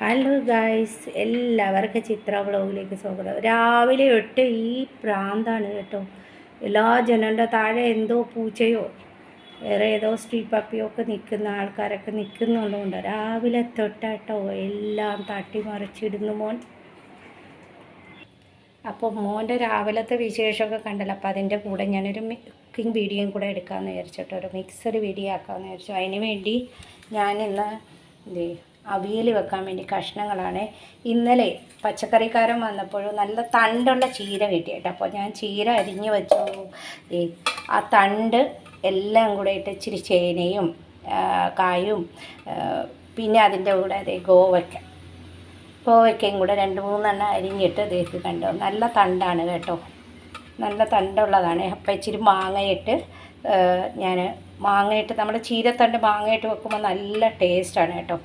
Hello guys എല്ലാവർക്കും ചിത്ര വ്ളോഗിലേക്ക് സ്വാഗതം. രാവിലെ ഒട്ട് ഈ പ്രാന്താണ് കേട്ടോ. എല്ലാ ജനലിന്റെ താഴെ എന്തോ പൂച്ചയോ വേറെ ഏതോ സ്ട്രീറ്റ് പപ്പിയോ ഒക്കെ നിൽക്കുന്ന ആൾക്കാരൊക്കെ നിൽക്കുന്നുള്ളതുകൊണ്ട് രാവിലെ തൊട്ടാട്ടോ എല്ലാം തട്ടിമറിച്ചിടുന്നു മോൻ. അപ്പോൾ മോന്റെ രാവിലത്തെ വിശേഷമൊക്കെ കണ്ടല്ലോ. അപ്പോൾ അതിന്റെ കൂടെ ഞാനൊരു കുക്കിംഗ് വീഡിയോയും കൂടെ എടുക്കാമെന്ന് വിചാരിച്ചിട്ടോ ഒരു മിക്സഡ് വീഡിയോ ആക്കാമെന്ന് വിചാരിച്ചു. അതിന് വേണ്ടി ഞാനിന്ന് അവിയൽ വെക്കാൻ വേണ്ടി കഷ്ണങ്ങളാണ്. ഇന്നലെ പച്ചക്കറിക്കാരൻ വന്നപ്പോഴും നല്ല തണ്ടുള്ള ചീര കിട്ടി കേട്ടോ അപ്പോൾ ഞാൻ ചീര അരിഞ്ഞ് വെച്ചു. ആ തണ്ട് എല്ലാം കൂടെ ഇട്ട് ഇച്ചിരി ചേനയും കായും പിന്നെ അതിന്റെ കൂടെ അതേ ഗോവയ്ക്ക. ഗോവയ്ക്കയും കൂടെ രണ്ട് മൂന്നെണ്ണം അരിഞ്ഞിട്ട് ഇതേക്ക് കണ്ടോ? നല്ല തണ്ടാണ് കേട്ടോ. നല്ല തണ്ടുള്ളതാണ്. അപ്പം ഇച്ചിരി മാങ്ങയിട്ട് ഞാൻ മാങ്ങയിട്ട് നമ്മുടെ ചീരത്തണ്ട് മാങ്ങയിട്ട് വെക്കുമ്പോൾ നല്ല ടേസ്റ്റാണ് കേട്ടോ.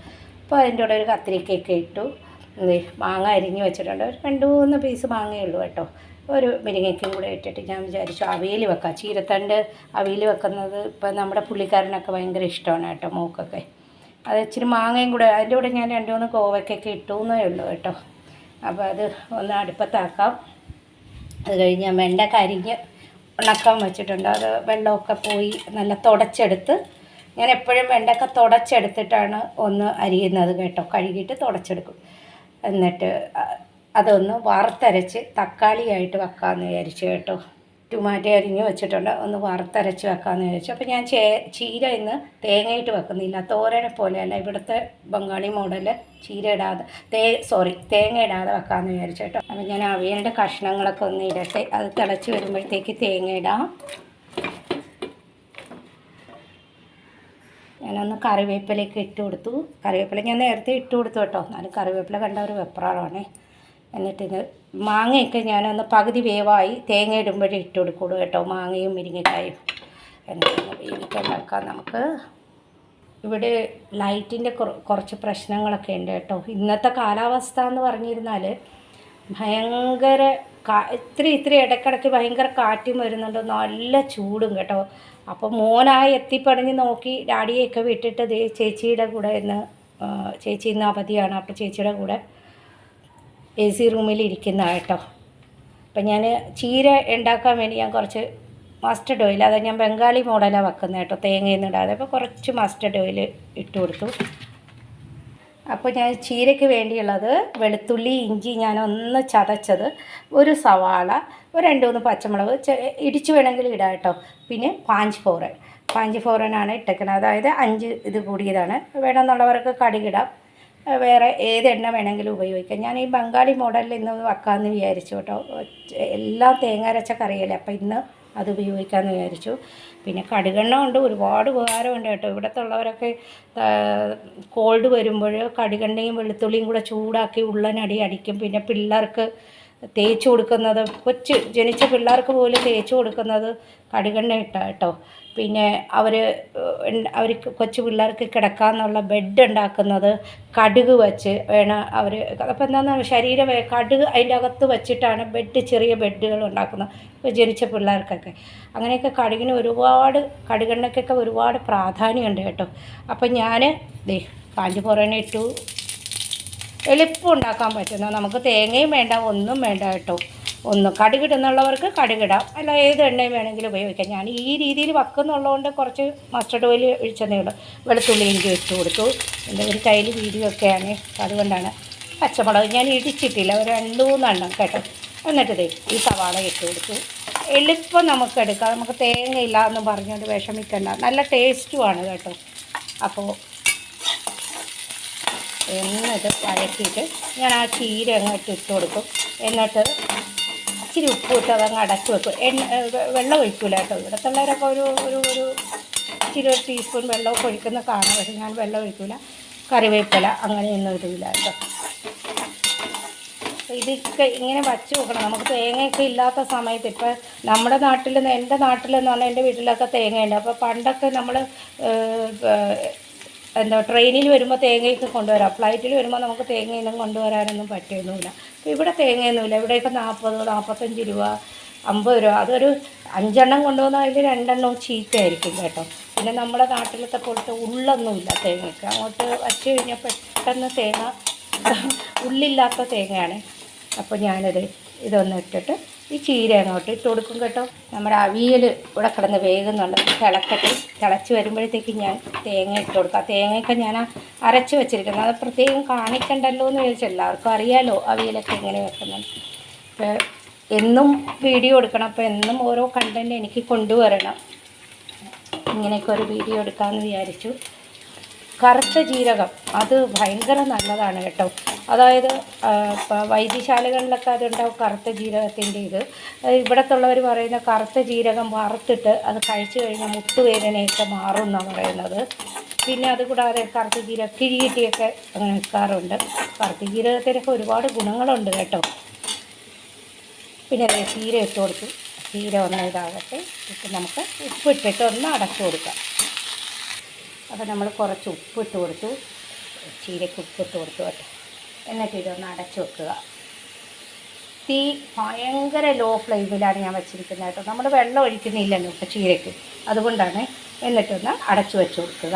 അപ്പോൾ അതിന്റെ കൂടെ ഒരു കത്തിരിക്കയൊക്കെ ഇട്ടു. മാങ്ങ അരിഞ്ഞ് വെച്ചിട്ടുണ്ട്. ഒരു രണ്ട് മൂന്ന് പീസ് മാങ്ങയേ ഉള്ളൂ കേട്ടോ. ഒരു മുരിങ്ങയ്ക്കും കൂടെ ഇട്ടിട്ട് ഞാൻ വിചാരിച്ചു അവിയൽ വെക്കാം. ചീരത്തണ്ട് അവിയൽ വെക്കുന്നത് ഇപ്പം നമ്മുടെ പുള്ളിക്കാരനൊക്കെ ഭയങ്കര ഇഷ്ടമാണ് കേട്ടോ മൂക്കൊക്കെ. അത് ഇച്ചിരി മാങ്ങയും കൂടെ അതിന്റെ കൂടെ ഞാൻ രണ്ട് മൂന്ന് കോവയ്ക്കൊക്കെ ഇട്ടു എന്നേ ഉള്ളൂ കേട്ടോ. അപ്പോൾ അത് ഒന്ന് അടുപ്പത്താക്കാം. അത് കഴിഞ്ഞ് വെണ്ടക്കരിഞ്ഞ് ഉണക്കാൻ വെച്ചിട്ടുണ്ട്. അത് വെള്ളമൊക്കെ പോയി നല്ല തുടച്ചെടുത്ത് ഞാൻ എപ്പോഴും വെണ്ടക്ക തുടച്ചെടുത്തിട്ടാണ് ഒന്ന് അരിയുന്നത് കേട്ടോ. കഴുകിയിട്ട് തുടച്ചെടുക്കും. എന്നിട്ട് അതൊന്ന് വറുത്തരച്ച് തക്കാളിയായിട്ട് വെക്കാമെന്ന് വിചാരിച്ചു കേട്ടോ. ടൊമാറ്റോ അരിഞ്ഞ് വെച്ചിട്ടുണ്ട്. ഒന്ന് വറുത്തരച്ച് വെക്കാമെന്ന് വിചാരിച്ചു. അപ്പോൾ ഞാൻ ചേ ചീര ഇന്ന് തേങ്ങയിട്ട് വെക്കുന്നില്ല. തോരനെ പോലെയല്ല. ഇവിടുത്തെ ബംഗാളി മോഡൽ ചീര ഇടാതെ തേ സോറി തേങ്ങ ഇടാതെ വെക്കാമെന്ന് വിചാരിച്ചു കേട്ടോ. അപ്പോൾ ഞാൻ അവിയലിന്റെ കഷ്ണങ്ങളൊക്കെ ഒന്ന് ഇടട്ടെ. അത് തിളച്ച് വരുമ്പോഴത്തേക്ക് തേങ്ങ ഇടാം. ഞാനൊന്ന് കറിവേപ്പിലയൊക്കെ ഇട്ട് കൊടുത്തു. കറിവേപ്പില ഞാൻ നേരത്തെ ഇട്ട് കൊടുത്തു കേട്ടോ. എന്നാലും കറിവേപ്പില കണ്ട ഒരു വെപ്രാളമാണ് എന്നിട്ട് ഇത് മാങ്ങയൊക്കെ ഞാനൊന്ന് പകുതി വേവായി തേങ്ങ ഇടുമ്പോഴേ ഇട്ട് കൊടുക്കുള്ളൂ കേട്ടോ. മാങ്ങയും മുരിങ്ങക്കായും എന്നിട്ടൊന്ന് വേവിക്കാൻ വെക്കാം നമുക്ക്. ഇവിടെ ലൈറ്റിന്റെ കുറച്ച് പ്രശ്നങ്ങളൊക്കെ ഉണ്ട് കേട്ടോ. ഇന്നത്തെ കാലാവസ്ഥ എന്ന് പറഞ്ഞിരുന്നാൽ ഭയങ്കര കാ ഇത്തിരി ഇത്തിരി ഇടയ്ക്കിടയ്ക്ക് ഭയങ്കര കാറ്റും വരുന്നുണ്ട്. നല്ല ചൂടും കേട്ടോ. അപ്പോൾ മോനായി എത്തിപ്പടഞ്ഞ് നോക്കി ഡാഡിയെയൊക്കെ വിട്ടിട്ട് ദേ ചേച്ചിയുടെ കൂടെ ഇന്ന് ചേച്ചി ഇന്ന് അവധിയാണ്. അപ്പോൾ ചേച്ചിയുടെ കൂടെ എ സി റൂമിൽ ഇരിക്കുന്ന കേട്ടോ. അപ്പം ഞാൻ ചീര ഉണ്ടാക്കാൻ വേണ്ടി ഞാൻ കുറച്ച് മസ്റ്റർഡ് ഓയിൽ അതായത് ഞാൻ ബംഗാളി മോഡലാണ് വെക്കുന്നത് കേട്ടോ തേങ്ങയൊന്നും ഇടാതെ. അപ്പോൾ കുറച്ച് മസ്റ്റർഡ് ഓയിൽ ഇട്ട് കൊടുത്തു. അപ്പോൾ ഞാൻ ചീരയ്ക്ക് വേണ്ടിയുള്ളത് വെളുത്തുള്ളി ഇഞ്ചി ഞാൻ ഒന്ന് ചതച്ചത് ഒരു സവാള ഒരു രണ്ട് മൂന്ന് പച്ചമുളക് ഇടിച്ചു വേണമെങ്കിൽ ഇടാം കേട്ടോ. പിന്നെ പാഞ്ച് ഫോറൻ. പാഞ്ച് ഫോറനാണ് ഇട്ടേക്കുന്നത് അതായത് അഞ്ച് ഇത് കൂടിയതാണ്. വേണമെന്നുള്ളവർക്ക് കടുകിടാം. വേറെ ഏത് എണ്ണ വേണമെങ്കിലും ഉപയോഗിക്കാം. ഞാൻ ഈ ബംഗാളി മോഡലിൽ ഇന്ന് വെക്കാമെന്ന് വിചാരിച്ചു കേട്ടോ. എല്ലാം തേങ്ങ അരച്ച കറിയല്ലേ. അപ്പോൾ ഇന്ന് അത് ഉപയോഗിക്കാമെന്ന് വിചാരിച്ചു. പിന്നെ കടുകെണ്ണ കൊണ്ട് ഒരുപാട് ഉപകാരമുണ്ട് കേട്ടോ. ഇവിടുത്തെ ഉള്ളവരൊക്കെ കോൾഡ് വരുമ്പോൾ കടുകെണ്ണയും വെളുത്തുള്ളിയും കൂടെ ചൂടാക്കി ഉള്ളനടി അടിക്കും. പിന്നെ പിള്ളേർക്ക് തേച്ച് കൊടുക്കുന്നത് കൊച്ച് ജനിച്ച പിള്ളേർക്ക് പോലും തേച്ച് കൊടുക്കുന്നത് കടുകെണ്ണ ഇട്ടാ കേട്ടോ. പിന്നെ അവർ അവർക്ക് കൊച്ചു പിള്ളേർക്ക് കിടക്കാമെന്നുള്ള ബെഡ് ഉണ്ടാക്കുന്നത് കടുക് വെച്ച് വേണം അവർ അപ്പോൾ എന്താണെന്ന് ശരീരം കടുക് അതിന്റെ അകത്ത് വെച്ചിട്ടാണ് ബെഡ് ചെറിയ ബെഡുകൾ ഉണ്ടാക്കുന്നത് ജനിച്ച പിള്ളേർക്കൊക്കെ. അങ്ങനെയൊക്കെ കടുകിന് ഒരുപാട് കടുകെണ്ണയ്ക്കൊക്കെ ഒരുപാട് പ്രാധാന്യമുണ്ട് കേട്ടോ. അപ്പം ഞാൻ ദേ കാഞ്ചി പൊറോണ ഇട്ടു. എളുപ്പം ഉണ്ടാക്കാൻ പറ്റുന്ന നമുക്ക് തേങ്ങയും വേണ്ട ഒന്നും വേണ്ട കേട്ടോ. ഒന്ന് കടുകിടുന്നുള്ളവർക്ക് കടുകിടാം. അല്ല ഏത് എണ്ണയും വേണമെങ്കിലും ഉപയോഗിക്കാം. ഞാൻ ഈ രീതിയിൽ വയ്ക്കുന്നുള്ളതുകൊണ്ട് കുറച്ച് മസ്റ്റർഡ് ഓയിൽ ഒഴിച്ചെന്നേ ഉള്ളൂ വെളുത്തുള്ളി ഇഞ്ചി വെച്ചു കൊടുത്തു. എന്റെ ഒരു കയ്യിൽ വീഡിയോ ഒക്കെയാണ്. അതുകൊണ്ടാണ് പച്ചമുളക് ഞാൻ ഇടിച്ചിട്ടില്ല. ഒരു രണ്ട് മൂന്നെണ്ണം കേട്ടോ. എന്നിട്ട് ഈ സവാള ഇട്ട് കൊടുത്തു. എളുപ്പം നമുക്ക് എടുക്കാം. നമുക്ക് തേങ്ങ ഇല്ല എന്ന് പറഞ്ഞുകൊണ്ട് വിഷമിക്കണ്ട. നല്ല ടേസ്റ്റുമാണ് കേട്ടോ. അപ്പോൾ എന്നിട്ട് വഴക്കിയിട്ട് ഞാൻ ആ ചീര അങ്ങോട്ട് ഇട്ട് കൊടുക്കും എന്നിട്ട് ഇച്ചിരി ഉപ്പ് ഇട്ട് അതങ്ങ് അടച്ച് വെക്കും. എണ്ണ വെള്ളം ഒഴിക്കില്ല കേട്ടോ. ഇവിടെ ഉള്ളവരൊക്കെ ഒരു ഒരു ഒരു ഇച്ചിരി ഒരു ടീസ്പൂൺ വെള്ളമൊക്കെ ഒഴിക്കുന്ന കാണാം. പക്ഷെ ഞാൻ വെള്ളം ഒഴിക്കില്ല കറിവേപ്പില അങ്ങനെയൊന്നും ഇടില്ല കേട്ടോ. ഇതൊക്കെ ഇങ്ങനെ വച്ച് നോക്കണം. നമുക്ക് തേങ്ങയൊക്കെ ഇല്ലാത്ത സമയത്ത് ഇപ്പോൾ നമ്മുടെ നാട്ടിൽ എന്റെ നാട്ടിലെന്ന് പറഞ്ഞാൽ എന്റെ വീട്ടിലൊക്കെ തേങ്ങയുണ്ട്. അപ്പോൾ പണ്ടൊക്കെ നമ്മൾ എന്താ ട്രെയിനിൽ വരുമ്പോൾ തേങ്ങയൊക്കെ കൊണ്ടുവരാം. ഫ്ലൈറ്റിൽ വരുമ്പോൾ നമുക്ക് തേങ്ങയൊന്നും കൊണ്ടുവരാനൊന്നും പറ്റുമൊന്നുമില്ല അപ്പോൾ ഇവിടെ തേങ്ങയൊന്നുമില്ല. ഇവിടെയൊക്കെ നാൽപ്പത് നാൽപ്പത്തഞ്ച് രൂപ അമ്പത് രൂപ. അതൊരു അഞ്ചെണ്ണം കൊണ്ടുവന്നാൽ അതിൽ രണ്ടെണ്ണവും ചീത്തയായിരിക്കും കേട്ടോ. പിന്നെ നമ്മുടെ നാട്ടിലത്തെ പോലത്തെ ഉള്ളൊന്നുമില്ല തേങ്ങയ്ക്ക്. അങ്ങോട്ട് വച്ച് കഴിഞ്ഞാൽ പെട്ടെന്ന് തേങ്ങ ഉള്ളില്ലാത്ത തേങ്ങയാണ്. അപ്പോൾ ഞാനത് ഇതൊന്ന് ഇട്ടിട്ട് ഈ ചീര അങ്ങോട്ട് ഇട്ട് കൊടുക്കും കേട്ടോ. നമ്മുടെ അവിയൽ ഇവിടെ കിടന്ന് വേകുന്നുണ്ട്. തിളക്കട്ടെ. തിളച്ച് വരുമ്പോഴത്തേക്ക് ഞാൻ തേങ്ങ ഇട്ട് കൊടുക്കാം. തേങ്ങയൊക്കെ ഞാൻ അരച്ച് വെച്ചിരിക്കുന്നത്. അത് പ്രത്യേകം കാണിക്കണ്ടല്ലോ എന്ന് ചോദിച്ചാൽ എല്ലാവർക്കും അറിയാമല്ലോ അവിയലൊക്കെ എങ്ങനെ വെക്കുന്നത്. അപ്പോൾ എന്നും വീഡിയോ എടുക്കണം. അപ്പോൾ എന്നും ഓരോ കണ്ടന്റ് എനിക്ക് കൊണ്ടുവരണം. ഇങ്ങനെയൊക്കെ ഒരു വീഡിയോ എടുക്കാമെന്ന് വിചാരിച്ചു. കറുത്ത ജീരകം. അത് ഭയങ്കര നല്ലതാണ് കേട്ടോ. അതായത് ഇപ്പോൾ ഇപ്പം വൈദ്യശാലകളിലൊക്കെ അതുണ്ടാവും കറുത്ത ജീരകത്തിന്റെ ഇത്. ഇവിടത്തുള്ളവർ പറയുന്ന കറുത്ത ജീരകം വറുത്തിട്ട് അത് കഴിച്ചു കഴിഞ്ഞാൽ മുട്ടുവേദനയൊക്കെ മാറും എന്നാണ് പറയുന്നത്. പിന്നെ അതുകൂടാതെ കറുത്ത ജീരക കിഴിയിട്ടിയൊക്കെ അങ്ങനെ വെക്കാറുണ്ട്. കറുത്ത ജീരകത്തിനൊക്കെ ഒരുപാട് ഗുണങ്ങളുണ്ട് കേട്ടോ. പിന്നെ ചീര ഇട്ട് കൊടുത്തു. ചീര ഒന്ന് ഇതാകട്ടെ. ഇട്ട് നമുക്ക് ഉപ്പിട്ടിട്ട് ഒന്ന് അടച്ചു കൊടുക്കാം. അപ്പോൾ നമ്മൾ കുറച്ച് ഉപ്പ് ഇട്ട് കൊടുത്തു ചീരയ്ക്ക് ഉപ്പിട്ട് കൊടുത്തു കേട്ടോ. എന്നിട്ട് ഇതൊന്ന് അടച്ചു വെക്കുക. തീ ഭയങ്കര ലോ ഫ്ലെയിമിലാണ് ഞാൻ വെച്ചിരിക്കുന്നത് കേട്ടോ. നമ്മൾ വെള്ളം ഒഴിക്കുന്നില്ലല്ലോ ഇപ്പോൾ ചീരയ്ക്ക്. അതുകൊണ്ടാണ് എന്നിട്ടൊന്ന് അടച്ചു വെച്ച് കൊടുക്കുക.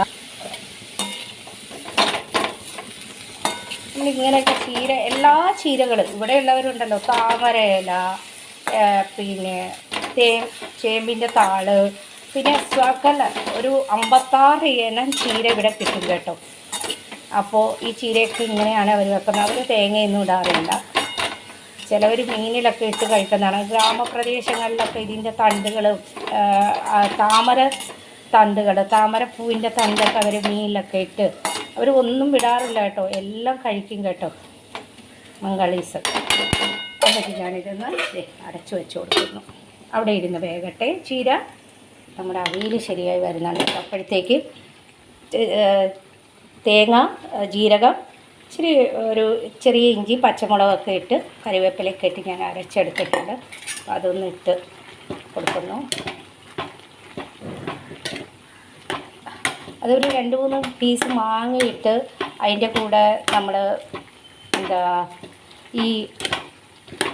ഇങ്ങനെയൊക്കെ ചീര എല്ലാ ചീരകളും ഇവിടെയുള്ളവരുണ്ടല്ലോ താമരയില ഇല പിന്നെ തേ ചേമ്പിന്റെ താൾ പിന്നെ സ്വകല ഒരു അമ്പത്താറ് ഇനം ചീര ഇവിടെ കിട്ടും കേട്ടോ. അപ്പോൾ ഈ ചീരയൊക്കെ ഇങ്ങനെയാണ് അവർ വെക്കുന്നത്. അവർ തേങ്ങയൊന്നും ഇടാറില്ല. ചിലവർ മീനിലൊക്കെ ഇട്ട് കഴിക്കുന്നതാണ്. ഗ്രാമപ്രദേശങ്ങളിലൊക്കെ ഇതിന്റെ തണ്ടുകൾ താമര തണ്ടുകൾ താമരപ്പൂവിന്റെ തണ്ടൊക്കെ അവർ മീനിലൊക്കെ ഇട്ട് അവർ ഒന്നും വിടാറില്ല കേട്ടോ. എല്ലാം കഴിക്കും കേട്ടോ. മംഗളീസ്. എന്നിട്ട് ഞാനിതൊന്ന് അടച്ചു വെച്ച് കൊടുക്കുന്നു. അവിടെ ഇരുന്ന് വേഗട്ടെ ചീര നമ്മുടെ അവിയൽ ശരിയായി കേട്ടോ. അപ്പോഴത്തേക്ക് തേങ്ങ ജീരകം ഇച്ചിരി ഒരു ചെറിയ ഇഞ്ചി പച്ചമുളകൊക്കെ ഇട്ട് കറിവേപ്പിലയൊക്കെ ഇട്ട് ഞാൻ അരച്ചെടുത്തിട്ടുണ്ട്. അതൊന്ന് ഇട്ട് കൊടുക്കുന്നു. അതൊരു രണ്ട് മൂന്ന് പീസ് മാങ്ങയിട്ട് അതിന്റെ കൂടെ നമ്മൾ എന്താ ഈ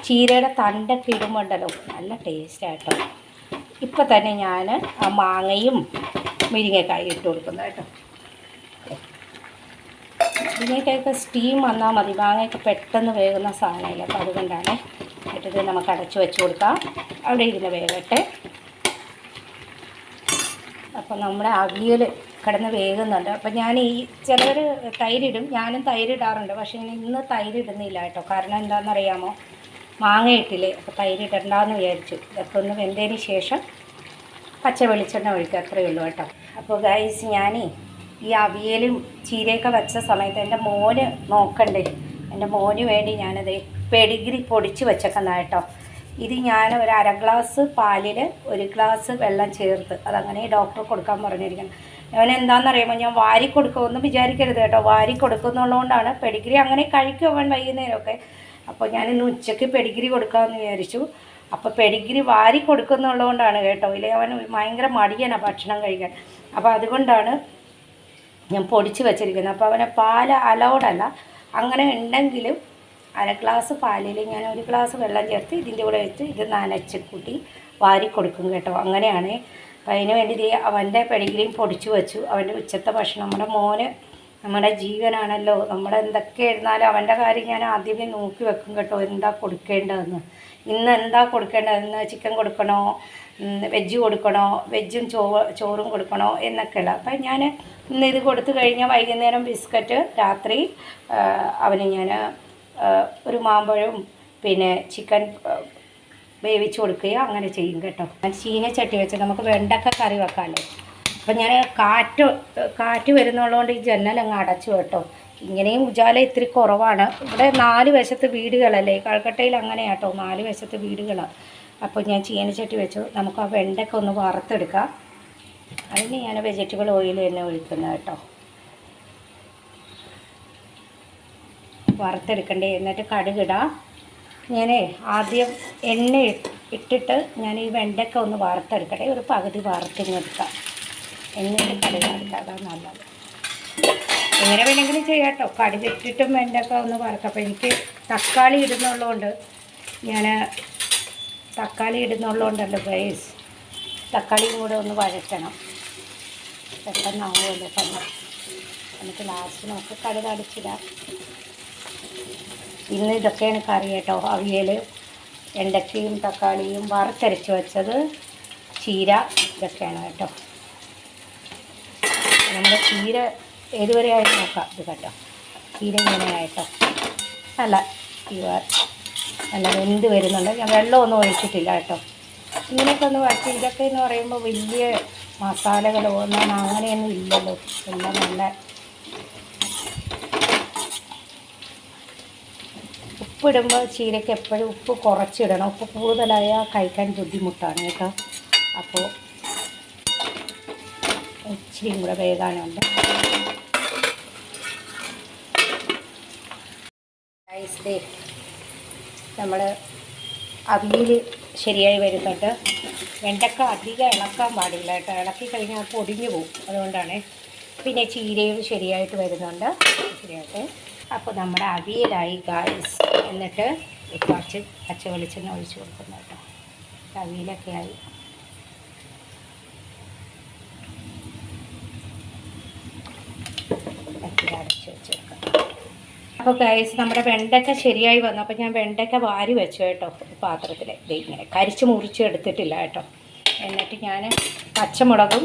ചീരയുടെ തണ്ടൊക്കെ ഇടുമ്പോണ്ടല്ലോ നല്ല ടേസ്റ്റാട്ടോ. ഇപ്പം തന്നെ ഞാൻ ആ മാങ്ങയും മുരിങ്ങക്കായും ഇട്ട് കൊടുക്കുന്നത് കേട്ടോ. മുരിങ്ങക്കായൊക്കെ സ്റ്റീം വന്നാൽ മതി. മാങ്ങയൊക്കെ പെട്ടെന്ന് വേകുന്ന സാധനമില്ല? അപ്പോൾ അതുകൊണ്ടാണ് മറ്റത് നമുക്ക് അടച്ചു വെച്ച് കൊടുക്കാം. അവിടെ ഇരുന്ന് വേകട്ടെ. അപ്പോൾ നമ്മുടെ അവിയൽ കിടന്ന് വേകുന്നുണ്ട്. അപ്പം ഞാൻ ഈ ചിലവർ തൈരിടും. ഞാനും തൈരിടാറുണ്ട്. പക്ഷേ ഇന്ന് തൈരിടുന്നില്ല കേട്ടോ. കാരണം എന്താണെന്നറിയാമോ? മാങ്ങ അപ്പോൾ തൈര് തൈരിടണ്ടെന്ന് വിചാരിച്ചു. ഇതൊക്കെ ഒന്ന് വെന്തതിന് ശേഷം പച്ച വെളിച്ചെണ്ണ ഒഴിക്കുക അത്രയേ ഉള്ളൂ കേട്ടോ. അപ്പോൾ ഗൈസ് ഞാൻ ഈ അവിയലും ചീരയൊക്കെ വെച്ച സമയത്ത് എന്റെ മോന് നോക്കണ്ടേ. എന്റെ മോന് വേണ്ടി ഞാനത് പെഡിഗ്രി പൊടിച്ച് വെച്ചേക്കുന്ന കേട്ടോ. ഇത് ഞാൻ ഒരു അര ഗ്ലാസ് പാലിൽ ഒരു ഗ്ലാസ് വെള്ളം ചേർത്ത്. അതങ്ങനെ ഡോക്ടർ കൊടുക്കാൻ പറഞ്ഞിരിക്കുന്നത് അവൻ എന്താണെന്നറിയുമ്പോൾ ഞാൻ വാരി കൊടുക്കുമെന്ന് വിചാരിക്കരുത് കേട്ടോ. വാരി കൊടുക്കുന്നുള്ളതുകൊണ്ടാണ് പെഡിഗ്രി അങ്ങനെ കഴിക്കും അവൻ വൈകുന്നേരമൊക്കെ അപ്പോൾ ഞാനിന്ന് ഉച്ചയ്ക്ക് പെഡിഗിരി കൊടുക്കാമെന്ന് വിചാരിച്ചു. അപ്പോൾ പെഡിഗിരി വാരി കൊടുക്കുന്നുള്ളതുകൊണ്ടാണ് കേട്ടോ. ഇല്ലെങ്കിൽ അവൻ ഭയങ്കര മടിയാണ് ഭക്ഷണം കഴിക്കാൻ. അപ്പോൾ അതുകൊണ്ടാണ് ഞാൻ പൊടിച്ച് വെച്ചിരിക്കുന്നത്. അപ്പോൾ അവനെ പാൽ അലൗഡല്ല അങ്ങനെ ഉണ്ടെങ്കിലും അര ഗ്ലാസ് പാലിൽ ഞാൻ ഒരു ഗ്ലാസ് വെള്ളം ചേർത്ത് ഇതിന്റെ കൂടെ വെച്ച് ഇത് നനച്ച് കൂട്ടി വാരി കൊടുക്കും കേട്ടോ. അങ്ങനെയാണ്. അപ്പോൾ അതിന് വേണ്ടി അവന്റെ പെടിഗിരിയും പൊടിച്ച് വെച്ചു. അവന്റെ ഉച്ചത്തെ ഭക്ഷണം. നമ്മുടെ മോന് നമ്മുടെ ജീവനാണല്ലോ. നമ്മുടെ എന്തൊക്കെ എഴുന്നാലും അവന്റെ കാര്യം ഞാൻ ആദ്യമേ നോക്കി വെക്കും കേട്ടോ. എന്താ കൊടുക്കേണ്ടതെന്ന്. ഇന്ന് എന്താ കൊടുക്കേണ്ടതെന്ന് ചിക്കൻ കൊടുക്കണോ? വെജ് കൊടുക്കണോ? വെജും ചോ ചോറും കൊടുക്കണോ? എന്നൊക്കെയുള്ള അപ്പം ഞാൻ ഇന്ന് ഇത് കൊടുത്തു കഴിഞ്ഞാൽ വൈകുന്നേരം ബിസ്ക്കറ്റ് രാത്രി അവന് ഞാൻ ഒരു മാമ്പഴവും പിന്നെ ചിക്കൻ വേവിച്ച് കൊടുക്കുകയോ അങ്ങനെ ചെയ്യും കേട്ടോ. ചീനച്ചട്ടി വെച്ച് നമുക്ക് വെണ്ടക്ക കറി വെക്കാമല്ലോ. അപ്പം ഞാൻ കാറ്റ് കാറ്റ് വരുന്നുള്ളതുകൊണ്ട് ഈ ജനൽ അങ്ങ് അടച്ചു കേട്ടോ. ഇങ്ങനെയും ഉജാല ഇത്തിരി കുറവാണ്. ഇവിടെ നാല് വശത്ത് വീടുകളല്ലേ? കൽക്കട്ടയിൽ അങ്ങനെ കേട്ടോ. നാല് വശത്ത് വീടുകളാണ് അപ്പോൾ ഞാൻ ചീനച്ചട്ടി വെച്ചു. നമുക്ക് ആ വെണ്ടയ്ക്ക ഒന്ന് വറുത്തെടുക്കാം. അതിന് ഞാൻ വെജിറ്റബിൾ ഓയിൽ തന്നെ ഒഴിക്കുന്നത് കേട്ടോ. വറുത്തെടുക്കണ്ടേ? എന്നിട്ട് കടുകിടാം. ഞാൻ ആദ്യം എണ്ണ ഇട്ടിട്ട് ഞാൻ ഈ വെണ്ടയ്ക്ക ഒന്ന് വറുത്തെടുക്കട്ടെ. ഒരു പകുതി വറുത്തിങ്ങെടുക്കാം എണ്ണയിൽ കടുകെടുക്കാം അതാണ് നല്ലത്? എങ്ങനെ വേണമെങ്കിലും ചെയ്യാട്ടോ. കേട്ടോ കടുകിട്ടിട്ടും വെണ്ടക്ക ഒന്ന് വറുക്കാം അപ്പം എനിക്ക് തക്കാളി ഇടുന്നുള്ളതുകൊണ്ട് ഞാൻ തക്കാളി ഇടുന്നുള്ളതുകൊണ്ടല്ലോ ഗൈസ് തക്കാളിയും കൂടെ ഒന്ന് വഴറ്റണം. പെട്ടെന്നാവുമല്ലോ പണി. എനിക്ക് ലാസ്റ്റ് നമുക്ക് കടുക് അടിച്ചിടാം. ഇന്ന് ഇതൊക്കെയാണ് കറി കേട്ടോ. അവിയൽ എണ്ടക്കയും തക്കാളിയും വറുത്തരച്ച് വെച്ചത് ചീര ഇതൊക്കെയാണ് കേട്ടോ. നമ്മുടെ ചീര ഏതുവരെ ആയിട്ട് നോക്കാം ഇത് കേട്ടോ. ചീര ഇങ്ങനെയായിട്ടോ നല്ല നല്ല വെന്ത് വരുന്നുണ്ട്. ഞാൻ വെള്ളമൊന്നും ഒഴിച്ചിട്ടില്ല കേട്ടോ. ഇങ്ങനെയൊക്കെ ഒന്ന് വരച്ച് ഇതൊക്കെ എന്ന് പറയുമ്പോൾ വലിയ മസാലകളോ ഒന്നും അങ്ങനെയൊന്നും ഇല്ലല്ലോ. എല്ലാം നല്ല ഉപ്പിടുമ്പോൾ ചീരയ്ക്ക് എപ്പോഴും ഉപ്പ് കുറച്ചിടണം. ഉപ്പ് കൂടുതലായാൽ കഴിക്കാൻ ബുദ്ധിമുട്ടാണ് കേട്ടോ. അപ്പോൾ ഇച്ചിരിയും കൂടെ വേകാനുണ്ട്. നമ്മൾ അവിയിൽ ശരിയായി വരുന്നുണ്ട്. വെണ്ടക്ക അധികം ഇളക്കാൻ പാടില്ല കേട്ടോ. ഇളക്കി കഴിഞ്ഞാൽ പൊടിഞ്ഞു പോകും. അതുകൊണ്ടാണ് പിന്നെ ചീരയും ശരിയായിട്ട് വരുന്നുണ്ട്. ശരിയായിട്ട്. അപ്പോൾ നമ്മുടെ അവിയലായി ഗായ്സ് എന്നിട്ട് കുറച്ച് പച്ച വെളിച്ചെണ്ണ ഒഴിച്ച് കൊടുക്കുന്നു കേട്ടോ. അവിയലൊക്കെ ആയി ഇറക്കി അടച്ച് വെച്ചെടുക്കാം അപ്പോൾ ഗൈസ് നമ്മുടെ വെണ്ടയ്ക്ക ശരിയായി വന്നു. അപ്പോൾ ഞാൻ വെണ്ടയ്ക്ക വാരി വെച്ചു കേട്ടോ പാത്രത്തിൽ ഇങ്ങനെ കരിച്ച് മുറിച്ച് എടുത്തിട്ടില്ല കേട്ടോ. എന്നിട്ട് ഞാൻ പച്ചമുളകും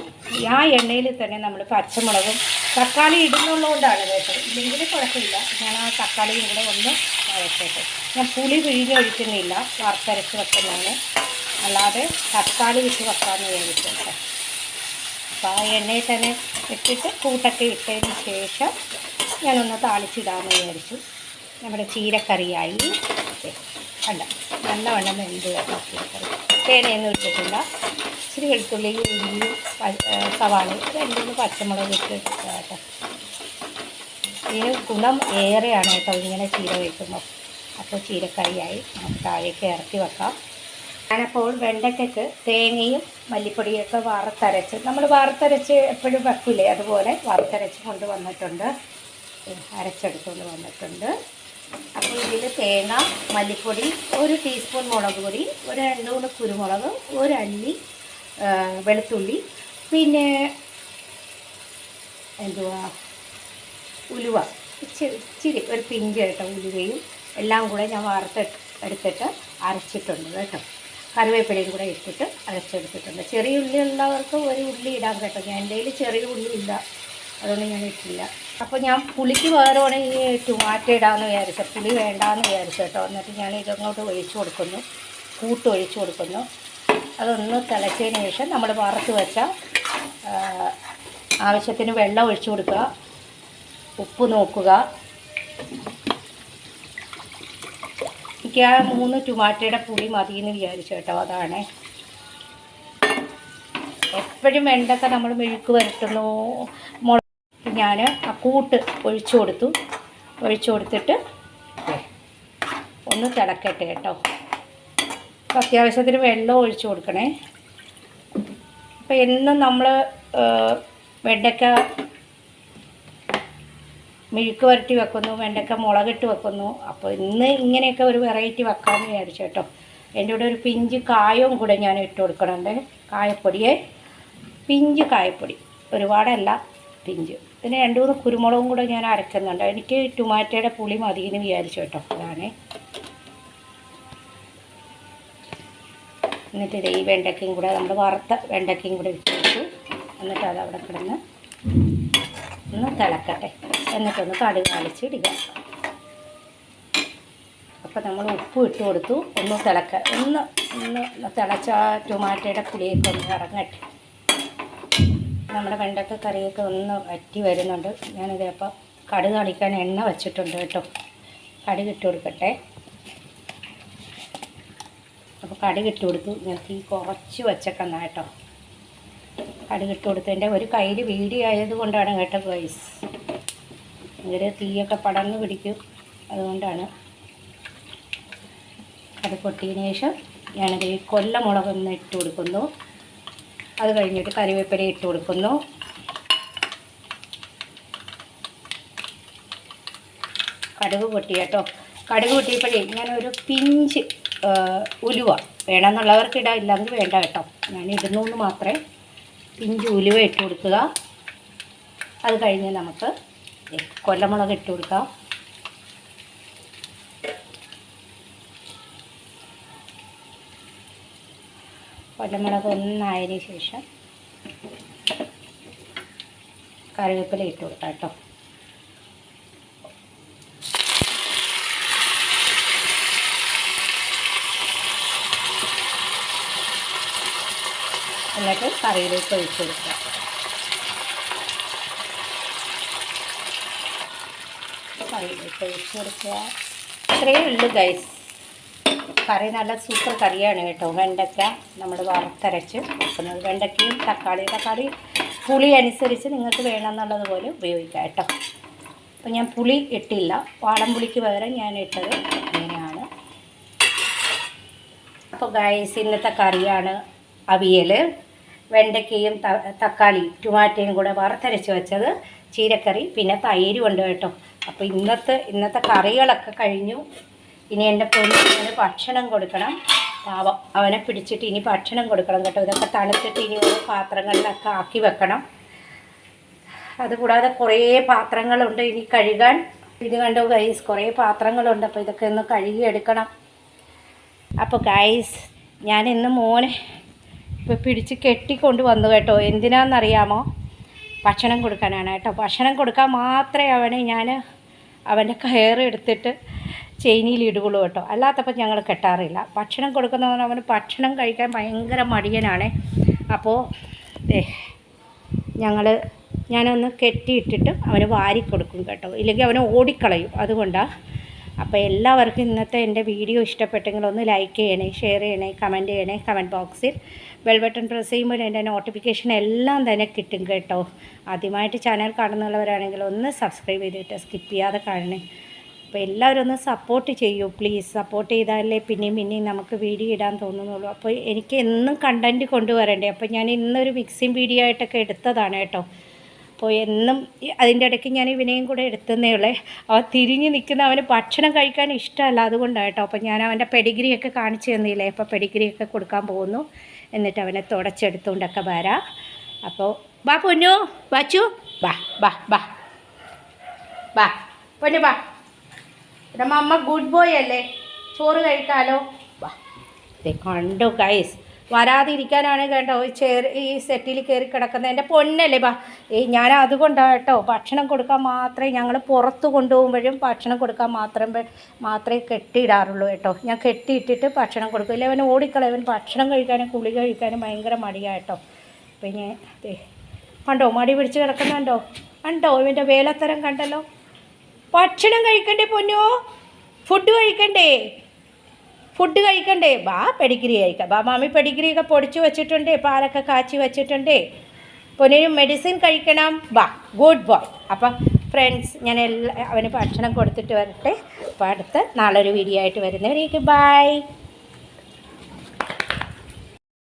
ആ എണ്ണയിൽ തന്നെ നമ്മൾ പച്ചമുളകും തക്കാളി ഇടുന്നുള്ളതുകൊണ്ടാണ് കേട്ടോ. ഇല്ലെങ്കിൽ കുഴപ്പമില്ല. ഞാൻ ആ തക്കാളിയും കൂടെ ഒന്ന് വഴച്ചേട്ടോ ഞാൻ പുളി പിഴിഞ്ഞൊഴിക്കുന്നില്ല വറുത്തരച്ച് വെക്കുന്നതാണ്. അല്ലാതെ തക്കാളി വിട്ട് വെക്കാമെന്ന് കേട്ടോ. അപ്പോൾ ആ എണ്ണയിൽ തന്നെ ഇട്ടിട്ട് കൂട്ടൊക്കെ ഇട്ടതിന് ശേഷം ഞാനൊന്ന് താളിച്ചിടാമെന്ന് വിചാരിച്ചു. നമ്മുടെ ചീരക്കറിയായി. അല്ല നല്ലവണ്ണം എന്ത് ചീരക്കറി. തേനയൊന്നും ഇട്ടിട്ടില്ല. ഇച്ചിരി വെളുത്തുള്ളി ഇഞ്ചിയും സവാള രണ്ടും പച്ചമുളക് ഇട്ട് കേട്ടോ. ഇതിന് ഗുണം ഏറെയാണ് കേട്ടോ ഇങ്ങനെ ചീര വയ്ക്കുമ്പോൾ അപ്പോൾ ചീരക്കറിയായി. നമുക്ക് താഴേക്ക് ഇറക്കി വെക്കാം. ഞാനപ്പോൾ വെണ്ടയ്ക്കക്ക് തേങ്ങയും മല്ലിപ്പൊടിയൊക്കെ വറുത്തരച്ച് നമ്മൾ വറുത്തരച്ച് എപ്പോഴും വെക്കില്ലേ അതുപോലെ വറുത്തരച്ച് കൊണ്ടുവന്നിട്ടുണ്ട്. അരച്ചെടുത്തുകൊണ്ട് വന്നിട്ടുണ്ട്. അപ്പോൾ ഇതിൽ തേങ്ങ മല്ലിപ്പൊടി ഒരു ടീസ്പൂൺ മുളക് പൊടി ഒരു രണ്ട് മൂന്ന് കുരുമുളക് ഒരു അല്ലി വെളുത്തുള്ളി പിന്നെ എന്തുവാ? ഉലുവ. ഇച്ചിരി ഒരു പിഞ്ച് കേട്ടോ ഉലുവയും എല്ലാം കൂടെ ഞാൻ വറുത്ത് എടുത്തിട്ട് അരച്ചിട്ടുണ്ട് കേട്ടോ. കറിവേപ്പിലയും കൂടെ ഇട്ടിട്ട് അരച്ചെടുത്തിട്ടുണ്ട്. ചെറിയ ഉള്ളി ഉള്ളവർക്ക് ഒരു ഉള്ളി ഇടാൻ കേട്ടോ ഞാൻ എന്റെ ചെറിയ ഉള്ളി ഇല്ല. അതുകൊണ്ട് ഞാൻ ഇട്ടില്ല. അപ്പോൾ ഞാൻ പുളിക്ക് പകരമാണ് ഈ ടൊമാറ്റോ ഇടാമെന്ന് വിചാരിച്ചു. പുളി വേണ്ടാന്ന് വിചാരിച്ചു കേട്ടോ. എന്നിട്ട് ഞാൻ ഇതങ്ങോട്ട് ഒഴിച്ചു കൊടുക്കുന്നു. കൂട്ട് ഒഴിച്ചു കൊടുക്കുന്നു. അതൊന്ന് തിളച്ചതിന് ശേഷം നമ്മൾ വറുത്ത് വെച്ച ആവശ്യത്തിന് വെള്ളം ഒഴിച്ചു കൊടുക്കുക. ഉപ്പ് നോക്കുക. എനിക്ക് ആ മൂന്ന് ടൊമാറ്റോയുടെ പുളി മതി എന്ന് വിചാരിച്ചു കേട്ടോ അതാണ്. എപ്പോഴും വെണ്ടക്ക നമ്മൾ മെഴുക്ക് വരട്ടുന്നു. മുളക് ഞാൻ ആ കൂട്ട് ഒഴിച്ചു കൊടുത്തു. ഒഴിച്ചു കൊടുത്തിട്ട് ഒന്ന് തിളക്കട്ടെ കേട്ടോ. അപ്പോൾ അത്യാവശ്യത്തിന് വെള്ളം ഒഴിച്ചു കൊടുക്കണേ. അപ്പോൾ എന്നും നമ്മൾ വെണ്ടക്ക മെഴുക്ക് വരട്ടി വെക്കുന്നു വെണ്ടക്ക മുളകിട്ട് വെക്കുന്നു. അപ്പോൾ ഇന്ന് ഇങ്ങനെയൊക്കെ ഒരു വെറൈറ്റി വെക്കാമെന്ന് വിചാരിച്ചു കേട്ടോ. എന്റെ കൂടെ ഒരു പിഞ്ച് കായവും കൂടെ ഞാൻ ഇട്ട് കൊടുക്കണുണ്ട്. കായപ്പൊടിയെ. പിഞ്ച് കായപ്പൊടി. ഒരുപാടല്ല പിഞ്ച്. പിന്നെ രണ്ട് മൂന്ന് കുരുമുളകും കൂടെ ഞാൻ അരക്കുന്നുണ്ട്. എനിക്ക് ടൊമാറ്റോയുടെ പുളി മതി എന്ന് വിചാരിച്ചു കേട്ടോ അതാണ് എന്നിട്ട് ഇത് വെണ്ടയ്ക്കയും കൂടെ നമ്മൾ വറുത്ത വെണ്ടയ്ക്കയും കൂടെ ഇട്ട് വെച്ചു എന്നിട്ട് അത് അവിടെ കിടന്ന് ഒന്ന് തിളക്കട്ടെ. എന്നിട്ടൊന്ന് കടുക് അളിച്ചിടുക അപ്പോൾ നമ്മൾ ഉപ്പ് ഇട്ട് കൊടുത്തു. ഒന്ന് തിളക്ക ഒന്ന് ഒന്ന് തിളച്ച ടൊമാറ്റോയുടെ പുളിയൊക്കെ ഒന്ന് ഇറങ്ങട്ടെ. നമ്മുടെ വെണ്ടക്ക കറിയൊക്കെ ഒന്ന് വറ്റി വരുന്നുണ്ട്. ഞാനിത് അപ്പോൾ കടുക് അളിക്കാൻ എണ്ണ വച്ചിട്ടുണ്ട് കേട്ടോ. കടി ഇട്ട് കൊടുക്കട്ടെ. അപ്പോൾ കടി ഇട്ട് കൊടുത്തു. ഞാൻ തീ കുറച്ച് വെച്ചേക്കുന്ന കേട്ടോ. കടുക് ഇട്ട് കൊടുത്തതിന്റെ ഒരു കയ്യിൽ വീടി ആയതുകൊണ്ടാണ് കേട്ടോ ഗൈസ് ഇവർ തീയൊക്കെ പടർന്ന് പിടിക്കും. അതുകൊണ്ടാണ് അത് പൊട്ടിയതിന് ശേഷം ഞാനത് കൊല്ലമുളക് ഒന്ന് ഇട്ട് കൊടുക്കുന്നു. അത് കഴിഞ്ഞിട്ട് കറിവേപ്പില ഇട്ട് കൊടുക്കുന്നു. കടുക് പൊട്ടി കേട്ടോ. കടുക് പൊട്ടിയപ്പോഴേ ഞാനൊരു പിഞ്ച് ഉലുവ വേണമെന്നുള്ളവർക്ക് ഇടാം ഇല്ലെങ്കിൽ വേണ്ട കേട്ടോ. ഞാൻ ഇടുന്നു മാത്രമേ. പിഞ്ച് ഉലുവ ഇട്ട് കൊടുക്കുക. അത് കഴിഞ്ഞ് നമുക്ക് കൊല്ലമുളക് ഇട്ട് കൊടുക്കാം. കൊല്ലമുളക് ഒന്നായതിന് ശേഷം കറിവേപ്പില ഇട്ട് കൊടുക്കാം കേട്ടോ. എന്നിട്ട് കറിയിലേക്ക് ഒഴിച്ച് കൊടുക്കാം. ഒഴിച്ച് കൊടുക്കുക. ഇത്രയേ ഉള്ളൂ ഗൈസ് കറി നല്ല സൂപ്പർ കറിയാണ് കേട്ടോ. വെണ്ടയ്ക്ക നമ്മൾ വറുത്തരച്ച് വെക്കുന്നത്. വെണ്ടയ്ക്കയും തക്കാളി തക്കാളി പുളി അനുസരിച്ച് നിങ്ങൾക്ക് വേണമെന്നുള്ളതുപോലെ ഉപയോഗിക്കാം കേട്ടോ. അപ്പോൾ ഞാൻ പുളി ഇട്ടില്ല. വാളംപുളിക്ക് പകരം ഞാൻ ഇട്ടത് ഇങ്ങനെയാണ്. അപ്പോൾ ഗൈസ് ഇന്നത്തെ കറിയാണ് അവിയൽ വെണ്ടയ്ക്കയും തക്കാളി ടൊമാറ്റോയും കൂടെ വറുത്തരച്ച് വെച്ചത്. ചീരക്കറി പിന്നെ തൈര് ഉണ്ട് കേട്ടോ. അപ്പോൾ ഇന്നത്തെ ഇന്നത്തെ കറികളൊക്കെ കഴിഞ്ഞു. ഇനി എന്റെ പൊന്നിന് ഭക്ഷണം കൊടുക്കണം. പാവം അവനെ പിടിച്ചിട്ട് ഇനി ഭക്ഷണം കൊടുക്കണം കേട്ടോ. ഇതൊക്കെ തണുത്തിട്ട് ഇനി ഓരോ പാത്രങ്ങളിലൊക്കെ ആക്കി വെക്കണം. അതുകൂടാതെ കുറേ പാത്രങ്ങളുണ്ട് ഇനി കഴുകാൻ. ഇത് കണ്ടു ഗൈസ് കുറേ പാത്രങ്ങളുണ്ട്. അപ്പോൾ ഇതൊക്കെ ഒന്ന് കഴുകി എടുക്കണം. അപ്പോൾ ഗൈസ് ഞാൻ ഇന്ന് മോനെ ഇപ്പോൾ പിടിച്ച് കെട്ടിക്കൊണ്ട് വന്നു കേട്ടോ. എന്തിനാണെന്നറിയാമോ ഭക്ഷണം കൊടുക്കാനാണ് കേട്ടോ. ഭക്ഷണം കൊടുക്കാൻ മാത്രമേ അവനെ ഞാൻ അവന്റെ കയർ എടുത്തിട്ട് ചെയിനിയിൽ ഇടുകയുള്ളൂ കേട്ടോ. അല്ലാത്തപ്പോൾ ഞങ്ങൾ കെട്ടാറില്ല. ഭക്ഷണം കൊടുക്കുന്നവന് അവന് ഭക്ഷണം കഴിക്കാൻ ഭയങ്കര മടിയനാണ്. അപ്പോൾ ഞങ്ങൾ ഞാനൊന്ന് കെട്ടിയിട്ടിട്ട് അവന് വാരി കൊടുക്കും കേട്ടോ. ഇല്ലെങ്കിൽ അവനെ ഓടിക്കളയും. അതുകൊണ്ടാണ് അപ്പോൾ എല്ലാവർക്കും ഇന്നത്തെ എന്റെ വീഡിയോ ഇഷ്ടപ്പെട്ടെങ്കിൽ ഒന്ന് ലൈക്ക് ചെയ്യണേ ഷെയർ ചെയ്യണേ കമന്റ് ചെയ്യണേ കമന്റ് ബോക്സിൽ ബെൽ പ്രസ് ചെയ്യുമ്പോൾ എന്റെ നോട്ടിഫിക്കേഷൻ എല്ലാം തന്നെ കിട്ടും കേട്ടോ. ആദ്യമായിട്ട് ചാനൽ കാണുന്നവരാണെങ്കിൽ ഒന്ന് സബ്സ്ക്രൈബ് ചെയ്തിട്ട് സ്കിപ്പ് ചെയ്യാതെ കാണണേ. അപ്പോൾ എല്ലാവരും ഒന്ന് സപ്പോർട്ട് ചെയ്യൂ പ്ലീസ് സപ്പോർട്ട് ചെയ്താലേ പിന്നെയും പിന്നെയും നമുക്ക് വീഡിയോ ഇടാൻ തോന്നുന്നുള്ളൂ. അപ്പോൾ എനിക്ക് എന്നും കണ്ടന്റ് കൊണ്ടുവരണ്ടേ. അപ്പോൾ ഞാൻ ഇന്നൊരു മിക്സിങ് വീഡിയോ ആയിട്ടൊക്കെ എടുത്തതാണ് കേട്ടോ. അപ്പോൾ എന്നും അതിന്റെ ഇടയ്ക്ക് ഞാൻ ഇവനെയും കൂടെ എടുത്തുന്നേ ഉള്ളേ. അവൻ തിരിഞ്ഞ് നിൽക്കുന്ന അവന് ഭക്ഷണം കഴിക്കാൻ ഇഷ്ടമല്ല അതുകൊണ്ടാണ് കേട്ടോ. അപ്പോൾ ഞാൻ അവന്റെ പെഡിഗ്രിയൊക്കെ കാണിച്ചു തന്നില്ലേ? അപ്പോൾ പെഡിഗ്രിയൊക്കെ കൊടുക്കാൻ പോകുന്നു. എന്നിട്ട് അവനെ തുടച്ചെടുത്തുകൊണ്ടൊക്കെ വരാം. അപ്പോൾ ബാ പൊന്നു വാച്ചു. വാ വാ വാ. ബാ പൊന്നു ബാ ഇവിടെ അമ്മ ഗുഡ് ബോയ് അല്ലേ? ചോറ് കഴിക്കാലോ? വാ. കണ്ടു ഗൈസ് വരാതിരിക്കാനാണ് കേട്ടോ. ഈ ചെയർ ഈ സെറ്റിൽ കയറി കിടക്കുന്നത് എന്റെ പൊന്നല്ലേ ബാ. ഞാൻ അതുകൊണ്ടാണ് കേട്ടോ. ഭക്ഷണം കൊടുക്കാൻ മാത്രമേ ഞങ്ങൾ പുറത്ത് കൊണ്ടുപോകുമ്പോഴും ഭക്ഷണം കൊടുക്കാൻ മാത്രം മാത്രമേ കെട്ടിയിടാറുള്ളൂ കേട്ടോ. ഞാൻ കെട്ടിയിട്ടിട്ട് ഭക്ഷണം കൊടുക്കും. ഇല്ല അവൻ ഓടിക്കളയവൻ ഭക്ഷണം കഴിക്കാനും കുളി കഴിക്കാനും ഭയങ്കര മടിയാണ് കേട്ടോ. പിന്നെ കണ്ടോ? മടി പിടിച്ച് കിടക്കുന്നുണ്ടോ കണ്ടോ? ഇവന്റെ വേലത്തരം കണ്ടല്ലോ? ഭക്ഷണം കഴിക്കണ്ടേ പൊന്നോ? ഫുഡ് കഴിക്കണ്ടേ? ഫുഡ് കഴിക്കണ്ടേ? ബാ പെഡിഗ്രി കഴിക്കാം. ബാ മാമി പെടിഗ്രി ഒക്കെ പൊടിച്ച് വെച്ചിട്ടുണ്ട് പാലൊക്കെ കാച്ചി വെച്ചിട്ടുണ്ട്. പൊന്നിനും മെഡിസിൻ കഴിക്കണം. ബാ ഗുഡ് ബോയ് അപ്പം ഫ്രണ്ട്സ് ഞാൻ എല്ലാ അവന് ഭക്ഷണം കൊടുത്തിട്ട് വരട്ടെ. അപ്പോൾ അടുത്ത നാളെ ഒരു വീഡിയോ ആയിട്ട് വരുന്നവരേക്ക് ബൈ